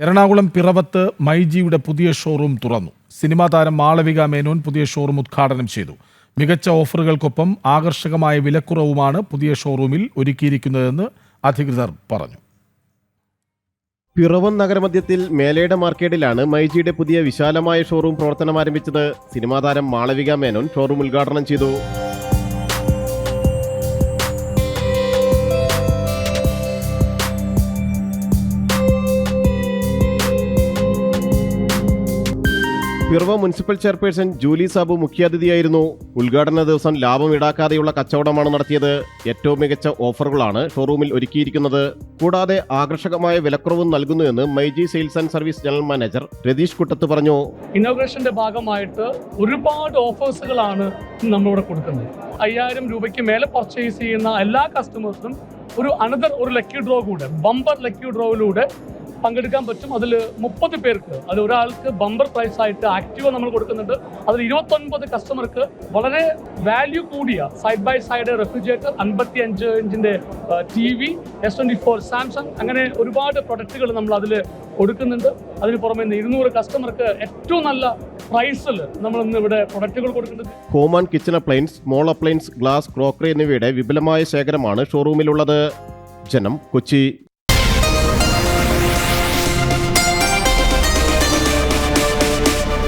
എറണാകുളം പിറവത്ത് മൈജിയുടെ പുതിയ ഷോറൂം തുറന്നു. സിനിമാ താരം മാളവിക മേനോൻ പുതിയ ഷോറൂം ഉദ്ഘാടനം ചെയ്തു. മികച്ച ഓഫറുകൾക്കൊപ്പം ആകർഷകമായ വിലക്കുറവുമാണ് പുതിയ ഷോറൂമിൽ ഒരുക്കിയിരിക്കുന്നതെന്ന് അധികൃതർ പറഞ്ഞു. പിറവം നഗരമധ്യത്തിൽ മേലയുടെ മാർക്കറ്റിലാണ് മൈജിയുടെ പുതിയ വിശാലമായ ഷോറൂം പ്രവർത്തനം ആരംഭിച്ചത് സിനിമാ താരം മാളവിക മേനോൻ ഷോറൂം ഉദ്ഘാടനം ചെയ്തു. Piravom municipal chairperson Julie Sabu മുഖ്യാതിഥിയായിരുന്നു. ഉദ്ഘാടന ദിവസം ലാഭം ഈടാക്കാതെയുള്ള കച്ചവടമാണ് നടത്തിയത്. ഏറ്റവും മികച്ച ഓഫറുകളാണ് ഷോറൂമിൽ ഒരുക്കിയിരിക്കുന്നത്. കൂടാതെ ആകർഷകമായ വിലക്കുറവും നൽകുന്നുവെന്ന് myG sales and service general manager Ratheesh Kuttath പറഞ്ഞു. ഇന്നോഗ്രേഷന്റെ ഭാഗമായിട്ട് ഒരുപാട് ഓഫേഴ്സുകളാണ് നമ്മളിവിടെ കൊടുക്കുന്നത്. അയ്യായിരം രൂപയ്ക്ക് മേലെ പർച്ചേസ് ചെയ്യുന്ന എല്ലാ കസ്റ്റമേഴ്സിനും ഒരു അനദർ ഒരു ലക്കി ഡ്രോ കൂടെ ബമ്പർ ലക്കി ഡ്രോയിലൂടെ പങ്കെടുക്കാൻ പറ്റും. അതിൽ മുപ്പത് പേർക്ക് അതിൽ ഒരാൾക്ക് ബമ്പർ പ്രൈസ് ആയിട്ട് ആക്റ്റീവ് നമ്മൾ കൊടുക്കുന്നുണ്ട്. അതിൽ ഇരുപത്തൊൻപത് കസ്റ്റമർക്ക് വളരെ വാല്യൂ കൂടിയ സൈഡ് ബൈ സൈഡ് റെഫ്രിജറേറ്റർ അൻപത്തി അഞ്ച് ഇഞ്ചിന്റെ T V S twenty four Samsung അങ്ങനെ ഒരുപാട് പ്രൊഡക്റ്റുകൾ നമ്മൾ അതിൽ കൊടുക്കുന്നുണ്ട്. അതിന് പുറമെ ഇരുന്നൂറ് കസ്റ്റമർക്ക് ഏറ്റവും നല്ല പ്രൈസിൽ നമ്മൾ ഇന്ന് ഇവിടെ പ്രൊഡക്റ്റുകൾ കൊടുക്കുന്നത്? Home kitchen appliance small appliance glass crockery എന്നിവയുടെ വിപുലമായ ശേഖരമാണ് ഷോറൂമിലുള്ളത് ജനം കൊച്ചി.